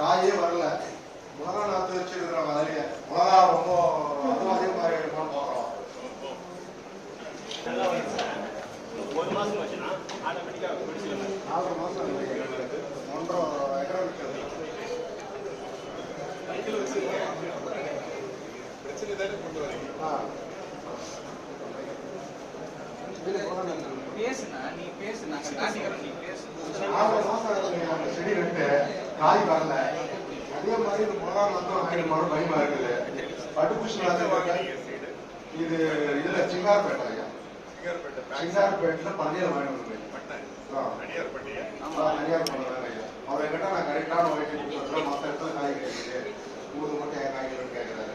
காயே வரல. மிளகா நாத்து வச்சிருக்கிறோம் அதுலயே மிளகா ரொம்ப அதுவும் அதே மாதிரி எடுக்கணும்னு பார்க்குறோம். ஒரு மாசம் வச்சுனா ஆட்டோமேட்டிக்கா பிடிச்சிடலாம் நாலு மாசம். ஒன்றரை இருக்குது பிரச்சனை தானே கொண்டு வரீங்க? ஆ. பேசுனா நீ பேசு. நாங்க காட்டிக்கிறோம் நீ பேசு ஆறு மாசம் ஆகுதுங்க அந்த செடி நட்டு காய் வரல. அதே மாதிரி இந்த நாத்தும் வாங்கிட்டு போற பயமா இருக்குது. சீடு இது இதுல சிங்கார்பேட்டை ஐயா. சிங்கார்பேட்டில் பன்னீர் வாங்கிட்டு வந்து. தனியார் பட்டியை தனியார் பண்ணுறாங்க ஐயா. அவர் என்கிட்ட நான் கரெக்டான ஒயிட் சொல்றேன் மற்ற இடத்துல காய் கிடைக்குது ஊது மட்டும் என் காய்கறின்னு கேட்குறாரு.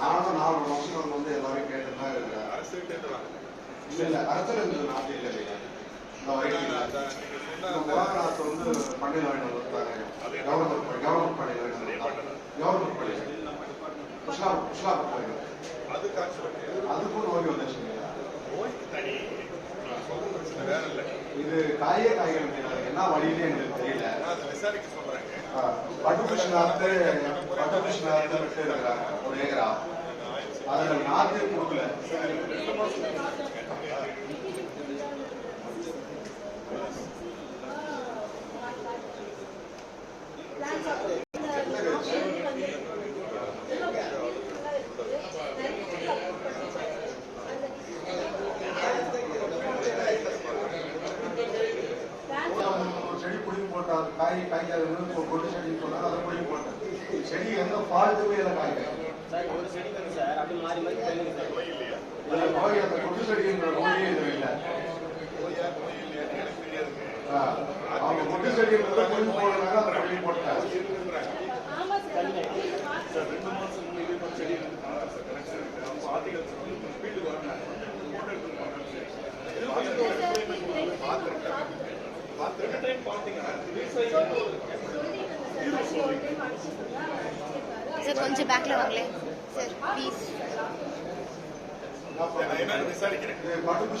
நானும் நாலு வருஷம் வந்து எல்லாரையும் கேட்டுட்டு தான் இருக்கிறேன் அரசு கிட்ட இல்ல இல்ல அரசு இருந்தது நாட்டு இல்லை நாத்து வந்து பண்டிகை வாங்கிட்டு வந்துருக்காங்க கவர்மெண்ட் கவர்மெண்ட் பள்ளியில் வாங்கிட்டு வந்தாங்க. கவர்மெண்ட் அது காய்ச்சல் பட்டியா அதுக்கும் நோய் வந்துச்சுங்க இது காயே காய்கறி என்ன வழியிலே எங்களுக்கு தெரியல. நாத்து விட்டு இருக்கிறாங்க. ஒரு ஏக்கரா. அதுல நாத்து கொடுக்கல ஒரு செடி அது காய் காய்க்காதுன்னு ஒரு கொட்டு செடின்னு சொன்னாங்க அதை புடிங்கி போட்டேன். செடி எந்த ஃபால்ட்டுமே இல்லை காய்க்காது சார் ஒரு செடி சார் அப்படி மாறி மாறி நோய் அந்த கொட்டு செடின்ற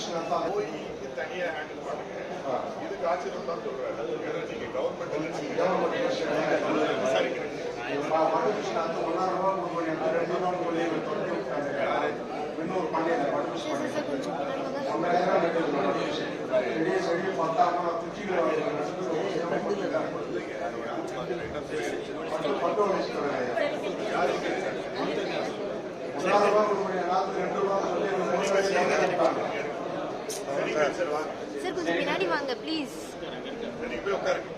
நாத்தா நோய்க்கு தனியா ஹேண்டில் பண்ணுங்க ஆ. இது காய்ச்சல் தான் சொல்றாரு ஏன்னா நீங்க கவர்மெண்ட் கவர்மெண்ட் விஷயம் விசாரிக்கிறேன் பட்டுபூச்சி நாத்து சார் கொஞ்சம் பின்னாடி வாங்க ப்ளீஸ் போய் உட்காருங்க.